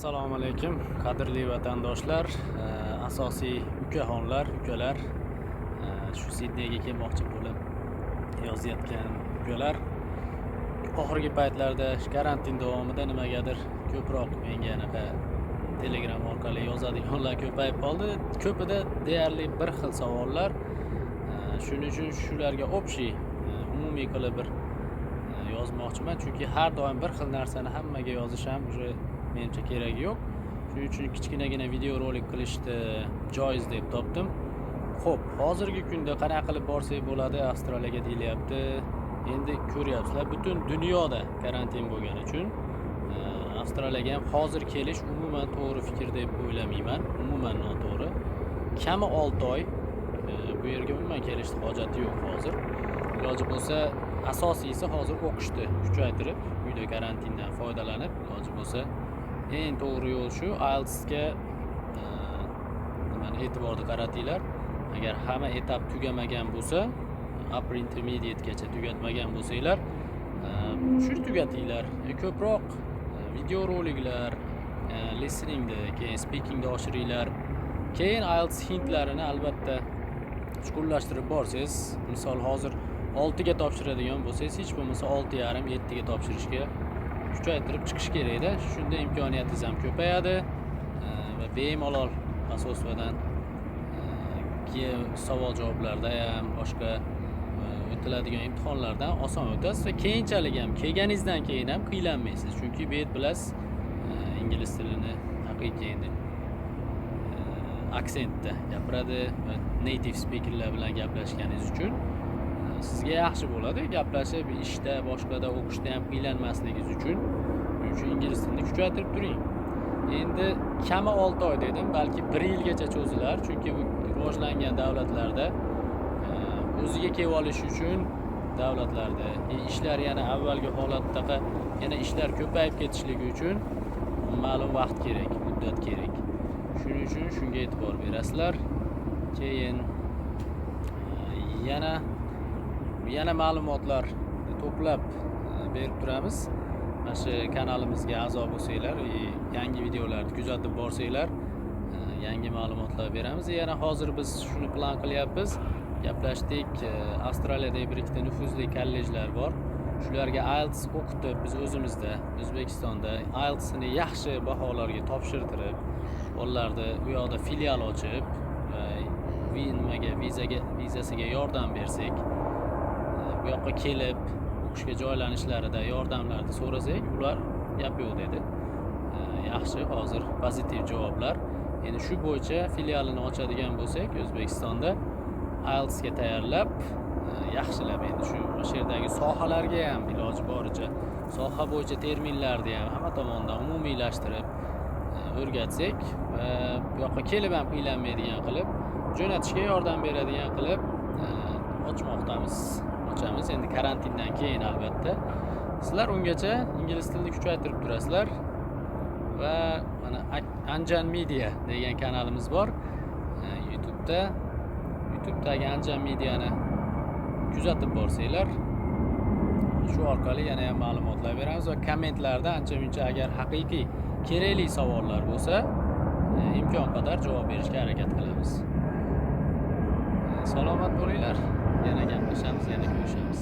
assalomu alaykum qadrli vatandoshlar e, asosiy ukaxonlar ukalar e, shu sidneyga kelmoqchi bo'lib yozayotgan ukalar. Oxirgi paytlarda karantin davomida nimagadir ko'proq menga anaqa telegram orqali yozadiganlar ko'payib qoldi. Ko'pida deyarli bir xil savollar. E, shuning uchun shularga общий umumiy qilib bir yozmoqchiman. Chunki har doim bir xil narsani hammaga yozish ham уже menimcha keragi yo'q. Shuning uchun kichkinagina video rolik qilishni joiz deb topdim. Ho'p hozirgi kunda qanaqa qilib borsak bo'ladi avstraliyaga deyilyapti. Endi ko'ryapsizlar butun dunyoda karantin bo'lgani uchun e, avstraliyaga ham hozir kelish umuman to'g'ri fikr deb o'ylamayman umuman noto'g'ri. Kami olti oy e, bu yerga umuman kelishni hojati yo'q hozir. Iloji bo'lsa asosiysi hozir o'qishni kuchaytirib uyda karantindan foydalanib iloji bo'lsa eng to'g'ri yo'l shu IELTSga eh, nimani e'tiborni qaratinglar agar hamma etap tugamagan bo'lsa upper intermediategacha tugatmagan bo'lsanglar eh, shuni tugatinglar E, ko'proq video roliklar eh, listeningni keyin speakingni oshiringlar keyin IELTS hintlarini albatta chuqurlashtirib borsangiz misol hozir oltiga topshiradigan bo'lsangiz hech bo'lmasa olti yarim yettiga topshirishga kuchaytirib chiqish kerakda shunda imkoniyatingiz ham ko'payadi eh, va bemalol asosvadan keyin savol javoblarda ham boshqa o'tiladigan imtihonlardan oson o'tasiz va keyinchalik ham kelganingizdan keyin ham qiynalmaysiz chunki bu yer bilasiz ingliz tilini haqiqiy endi aksentda gapiradi va native speakerlar bilan gaplashganingiz uchun sizga yaxshi bo'ladi gaplashib ishda boshqada o'qishda ham qiynalmasligingiz uchun shuning uchun ingliz tilini kuchaytirib turing endi kami olti oy dedim. Balki bir yilgacha cho'zilar chunki bu rivojlangan davlatlarda eh, o'ziga kelib olish uchun davlatlarda e, ishlar yana avvalgi holatdaqa yana ishlar ko'payib ketishligi uchun ma'lum vaqt kerak muddat kerak. Shuning uchun shunga e'tibor berasizlar keyin eh, yana yana ma'lumotlar to'plab eh, berib turamiz. Mana shu kanalimizga a'zo bo'lsanglar и yangi videolarni kuzatib borsanglar eh, yangi ma'lumotlar beramiz. Yana hozir biz shuni plan qilyapmiz. Gaplashdik avstraliyada bir ikkita nufuzli kollejlar bor. Shularga IELTS o'qitib biz o'zimizda o'zbekistonda IELTSni yaxshi baholarga topshirtirib bolalarni u yoqda filial ochib nimaga vizaga vizasiga yordam bersak bu yoqqa kelib o'qishga joylanishlarida yordamlarni so'rasak ular yo'q dedi. Eh, yaxshi hozir pozitiv javoblar. Endi shu bo'yicha filialini ochadigan bo'lsak o'zbekistonda IELTSga tayyorlab eh, yaxshilab endi shu o'sha yerdagi sohalarga ham iloji boricha soha bo'yicha terminlarni ham hamma tomondan umumiylashtirib eh, o'rgatsak va bu yoqqa kelib ham qiynalmaydigan qilib jo'natishga yordam beradigan qilib eh, ochmoqdamiz ochamiz endi karantindan keyin albatta. Sizlar ungacha ingliz tilini kuchaytirib turasizlar va mana anjan media degan kanalimiz bor. Youtubeda youtubedagi anjan mediani kuzatib borsanglar shu orqali yana ham ma'lumotlar beramiz va kommentlarda ancha muncha agar haqiqiy kerakli savollar bo'lsa e, imkon qadar javob berishga harakat qilamiz. Salomat bo'linglar. Yana gaplashamiz yana ko'rishamiz